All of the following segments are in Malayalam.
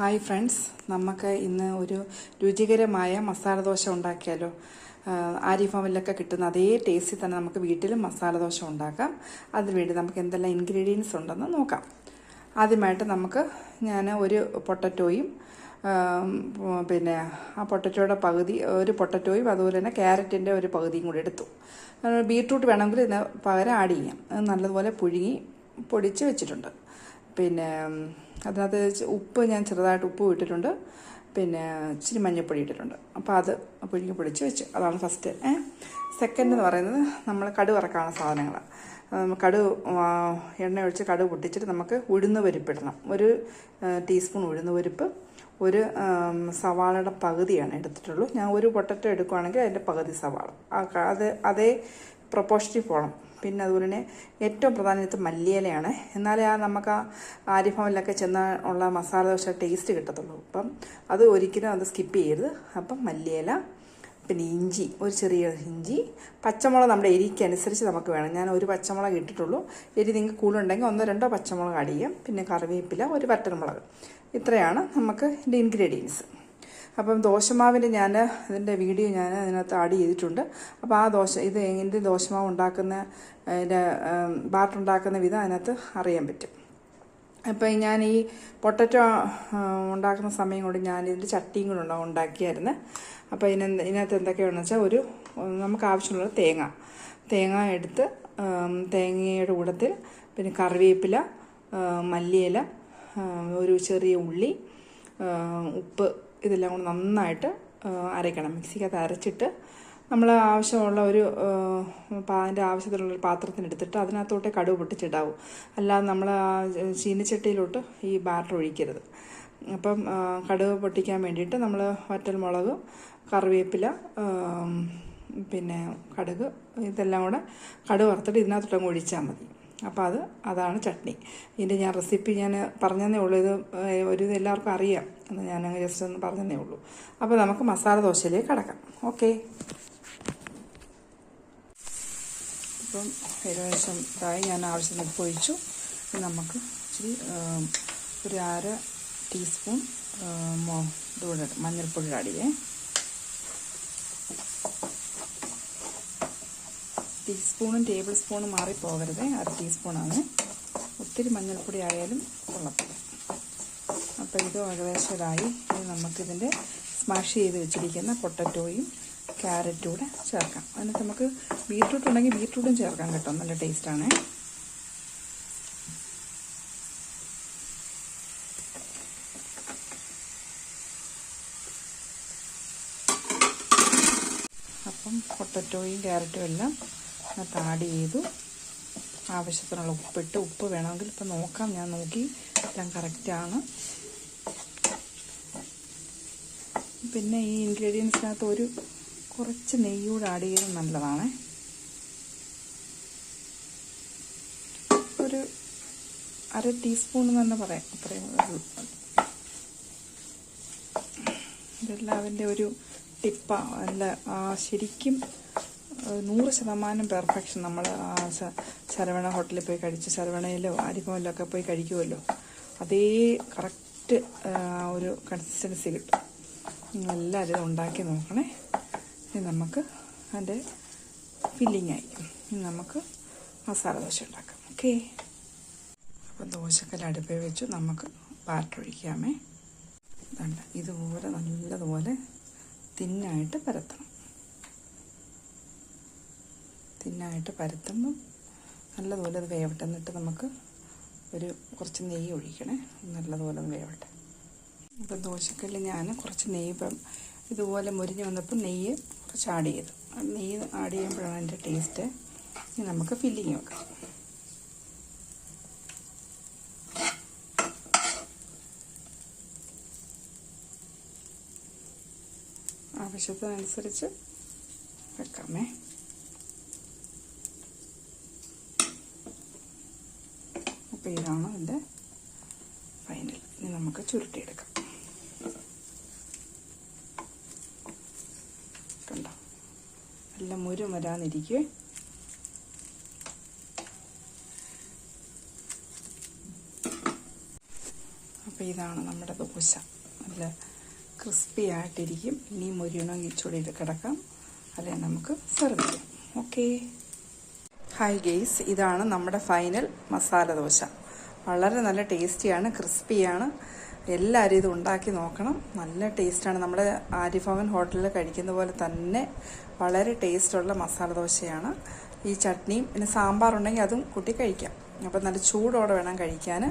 ഹായ് ഫ്രണ്ട്സ് നമുക്ക് ഇന്ന് ഒരു രുചികരമായ മസാല ദോശ ഉണ്ടാക്കിയാലോ? ആരിഫാമിലൊക്കെ കിട്ടുന്ന അതേ ടേസ്റ്റിൽ തന്നെ നമുക്ക് വീട്ടിലും മസാല ദോശ ഉണ്ടാക്കാം. അതിനുവേണ്ടി നമുക്ക് എന്തെല്ലാം ഇൻഗ്രീഡിയൻസ് ഉണ്ടെന്ന് നോക്കാം. ആദ്യമായിട്ട് നമുക്ക് ഞാൻ ഒരു പൊട്ടറ്റോയും പിന്നെ ആ പൊട്ടറ്റോയുടെ പകുതി ഒരു പൊട്ടറ്റോയും അതുപോലെ തന്നെ ക്യാരറ്റിന്റെ ഒരു പകുതിയും കൂടി എടുത്തു. ബീട്രൂട്ട് വേണമെങ്കിൽ ഇതിന് പകരം ആഡ് ചെയ്യാം. നല്ലതുപോലെ പുഴുങ്ങി പൊടിച്ച് വെച്ചിട്ടുണ്ട്. പിന്നെ അതിനകത്ത് ഉപ്പ് ഞാൻ ചെറുതായിട്ട് ഉപ്പ് ഇട്ടിട്ടുണ്ട്. പിന്നെ ഇച്ചിരി മഞ്ഞൾപ്പൊടി ഇട്ടിട്ടുണ്ട്. അപ്പോൾ അത് പുഴുങ്ങി പൊടിച്ച് വെച്ചു. അതാണ് ഫസ്റ്റ് സെക്കൻഡ് എന്ന് പറയുന്നത് നമ്മൾ കടു വറക്കാനുള്ള സാധനങ്ങളാണ് കടു എണ്ണ ഒഴിച്ച് കടു പൊട്ടിച്ചിട്ട് നമുക്ക് ഉഴുന്ന് പരിപ്പിടണം ഒരു ടീസ്പൂൺ ഉഴുന്ന് പരിപ്പ് ഒരു സവാളയുടെ പകുതിയാണ് എടുത്തിട്ടുള്ളൂ. ഞാൻ ഒരു പൊട്ടറ്റോ എടുക്കുവാണെങ്കിൽ അതിന്റെ പകുതി സവാള. അത് അതേ പ്രൊപ്പോഷനിൽ പോകണം. പിന്നെ അതുപോലെ തന്നെ ഏറ്റവും പ്രധാനത്ത് മല്ലിയിലയാണ്. എന്നാലേ ആ നമുക്ക് ആ ആര്യഭവനിലൊക്കെ ചെന്ന ഉള്ള മസാല ദോശ ടേസ്റ്റ് കിട്ടത്തുള്ളൂ. അപ്പം അത് ഒരിക്കലും അത് സ്കിപ്പ് ചെയ്യരുത്. അപ്പം മല്ലിയില പിന്നെ ഇഞ്ചി ഒരു ചെറിയ ഇഞ്ചി പച്ചമുളക് നമ്മുടെ എരിക്കനുസരിച്ച് നമുക്ക് വേണം. ഞാൻ ഒരു പച്ചമുളക് ഇട്ടിട്ടുള്ളൂ. എരി നിങ്ങൾക്ക് കൂടുതലുണ്ടെങ്കിൽ ഒന്നോ രണ്ടോ പച്ചമുളക് അടിയും പിന്നെ കറിവേപ്പില ഒരു വറ്റൻമുളക് ഇത്രയാണ് നമുക്ക് ഇൻഗ്രീഡിയൻസ് അപ്പം ദോശമാവിന്റെ ഞാൻ ഇതിന്റെ വീഡിയോ ഞാൻ അതിനകത്ത് ആഡ് ചെയ്തിട്ടുണ്ട്. അപ്പോൾ ആ ദോശ ഇത് എങ്ങനെ ദോശമാവ് ഉണ്ടാക്കുന്ന അതിന്റെ ബാട്ടുണ്ടാക്കുന്ന വിധം അതിനകത്ത് അറിയാൻ പറ്റും. അപ്പം ഞാൻ ഈ പൊട്ടറ്റോ ഉണ്ടാക്കുന്ന സമയം കൊണ്ട് ഞാൻ ഇതിന്റെ ചട്ടിയും കൂടെ ഉണ്ടാ ഉണ്ടാക്കിയായിരുന്നു. അപ്പോൾ ഇതിന് ഇതിനകത്ത് എന്തൊക്കെയാണെന്ന് വെച്ചാൽ ഒരു നമുക്ക് ആവശ്യമുള്ള തേങ്ങ. തേങ്ങ എടുത്ത് തേങ്ങയുടെ കൂടത്തിൽ പിന്നെ കറിവേപ്പില മല്ലിയില ഒരു ചെറിയ ഉള്ളി ഉപ്പ് ഇതെല്ലാം കൂടി നന്നായിട്ട് അരയ്ക്കണം. മിക്സിക്കകത്ത് അരച്ചിട്ട് നമ്മൾ ആവശ്യമുള്ള ഒരു അതിന്റെ ആവശ്യത്തിനുള്ള ഒരു പാത്രത്തിനെടുത്തിട്ട് അതിനകത്തോട്ട് കടുവ് പൊട്ടിച്ചിടാവും. അല്ലാതെ നമ്മൾ ചീനിച്ചട്ടിയിലോട്ട് ഈ ബാറ്റർ ഒഴിക്കരുത്. അപ്പം കടുവ് പൊട്ടിക്കാൻ വേണ്ടിയിട്ട് നമ്മൾ വറ്റൽ മുളക് കറിവേപ്പില പിന്നെ കടുക് ഇതെല്ലാം കൂടെ കടുക് വറുത്തിട്ട് ഇതിനകത്തോട്ടങ്ങ് ഒഴിച്ചാൽ മതി. അപ്പോൾ അത് അതാണ് ചട്നി. ഇതിന്റെ ഞാൻ റെസിപ്പി ഞാൻ പറഞ്ഞതേ ഉള്ളൂ. ഇത് ഒരു ഇത് എല്ലാവർക്കും അറിയാം എന്ന് ഞാൻ ജസ്റ്റ് ഒന്ന് പറഞ്ഞതേ ഉള്ളൂ. അപ്പോൾ നമുക്ക് മസാല ദോശയിലേക്ക് കടക്കാം. ഓക്കെ. ഇപ്പം ഏകദേശം ഇതായി. ഞാൻ ആവശ്യത്തിന് ഉപ്പ് ഒഴിച്ചു നമുക്ക് ഇച്ചിരി ഒരു അര ടീസ്പൂൺ ഇതുകൂടെ മഞ്ഞൾപ്പൊടി ചെയ്യേ. ടീസ്പൂണും ടേബിൾ സ്പൂണും മാറിപ്പോകരുത്. അര ടീസ്പൂണാണ്. ഒത്തിരി മഞ്ഞൾപ്പൊടി ആയാലും കൊള്ളത്തില്ല. അപ്പോൾ ഇത് ഏകദേശം ഇതായി ഇനി നമുക്കിതിന്റെ സ്മാഷ് ചെയ്ത് വെച്ചിരിക്കുന്ന പൊട്ടറ്റോയും ക്യാരറ്റും കൂടെ ചേർക്കാം. അതിനകത്ത് നമുക്ക് ബീട്രൂട്ട് ഉണ്ടെങ്കിൽ ബീട്രൂട്ടും ചേർക്കാൻ കേട്ടോ. നല്ല ടേസ്റ്റാണ്. അപ്പം പൊട്ടറ്റോയും ക്യാരറ്റും എല്ലാം അതിനകത്ത് ആഡ് ചെയ്തു. ആവശ്യത്തിനുള്ള ഉപ്പിട്ട് ഉപ്പ് വേണമെങ്കിൽ ഇപ്പം നോക്കാം. ഞാൻ നോക്കി. എല്ലാം കറക്റ്റാണ് പിന്നെ ഈ ഇൻഗ്രീഡിയൻസിനകത്ത് ഒരു കുറച്ച് നെയ്യൂടെ ആഡ് ചെയ്ത് നല്ലതാണ്. ഒരു അര ടീസ്പൂൺ എന്ന് തന്നെ പറയാം. അത്രയും. ഇതെല്ലാം അതിന്റെ ഒരു ടിപ്പ അല്ല ശരിക്കും നൂറ് ശതമാനം പെർഫെക്ഷൻ നമ്മൾ ശരവണ ഹോട്ടലിൽ പോയി കഴിച്ച് ശരവണയിലോ ആരിഫമിലോ ഒക്കെ പോയി കഴിക്കുമല്ലോ അതേ കറക്റ്റ് ഒരു കൺസിസ്റ്റൻസി കിട്ടും. എല്ലാവരും ഉണ്ടാക്കി നോക്കണേ. ഇനി നമുക്ക് അതിന്റെ ഫില്ലിംഗ് ആയിരിക്കും. ഇനി നമുക്ക് മസാല ദോശ ഉണ്ടാക്കാം. ഓക്കേ അപ്പോൾ ദോശക്കല്ല് അടുപ്പിൽ വെച്ചു. നമുക്ക് പാറ്റൊഴിക്കാമേ ഇതുപോലെ നല്ലതുപോലെ തിന്നായിട്ട് പരത്തണം. തിന്നായിട്ട് പരത്തുമ്പം നല്ലതുപോലെ അത് വേവട്ടെ. എന്നിട്ട് നമുക്ക് ഒരു കുറച്ച് നെയ്യ് ഒഴിക്കണേ. നല്ലതുപോലെ വേവട്ടെ. ഇപ്പം ദോശക്കല്ല് ഞാൻ കുറച്ച് നെയ്യ് ഇപ്പം ഇതുപോലെ മുരിഞ്ഞ് വന്നപ്പോൾ നെയ്യ് കുറച്ച് ആഡ് ചെയ്തു. നെയ്യ് ആഡ് ചെയ്യുമ്പോഴാണ് അതിന്റെ ടേസ്റ്റ് ഇനി നമുക്ക് ഫില്ലിങ് വെക്കാം ആവശ്യത്തിനനുസരിച്ച് വെക്കാമേ. ഇതാണ് ഇതിന്റെ ഫൈനൽ ഇനി നമുക്ക് ചുരുട്ടിയെടുക്കാം. കണ്ടോ? നല്ല മുരും വരാനിരിക്കേ. അപ്പോൾ ഇതാണ് നമ്മുടെ ദോശ. നല്ല ക്രിസ്പി ആയിട്ടിരിക്കും. ഇനി മുരിയണമെങ്കിൽ ഈ ഇത് കിടക്കാം. അല്ലെങ്കിൽ നമുക്ക് സെർവ് ചെയ്യാം. ഓക്കേ ഹായ് ഗെയ്സ് ഇതാണ് നമ്മുടെ ഫൈനൽ മസാല ദോശ. വളരെ നല്ല ടേസ്റ്റിയാണ് ക്രിസ്പിയാണ്. എല്ലാവരും ഇത് ഉണ്ടാക്കി നോക്കണം. നല്ല ടേസ്റ്റാണ്. നമ്മുടെ ആര്യഭവൻ ഹോട്ടലിൽ കഴിക്കുന്ന പോലെ തന്നെ വളരെ ടേസ്റ്റുള്ള മസാല ദോശയാണ്. ഈ ചട്നിയും പിന്നെ സാമ്പാർ ഉണ്ടെങ്കിൽ അതും കൂട്ടി കഴിക്കാം. അപ്പം നല്ല ചൂടോടെ വേണം കഴിക്കാൻ.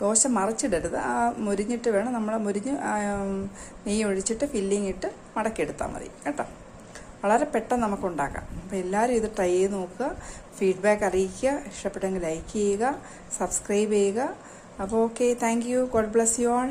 ദോശ മറിച്ചിടരുത്. ആ മുരിഞ്ഞിട്ട് വേണം. നമ്മൾ മുരിഞ്ഞ് നെയ്യ് ഒഴിച്ചിട്ട് ഫില്ലിങ് ഇട്ട് മടക്കിയെടുത്താൽ മതി. കേട്ടോ? വളരെ പെട്ടെന്ന് നമുക്ക് ഉണ്ടാക്കാം അപ്പോൾ എല്ലാവരും ഇത് ട്രൈ ചെയ്ത് നോക്കുക. ഫീഡ്ബാക്ക് അറിയിക്കുക. ഇഷ്ടപ്പെട്ടെങ്കിൽ ലൈക്ക് ചെയ്യുക. സബ്സ്ക്രൈബ് ചെയ്യുക. അപ്പോൾ okay thank you God bless you all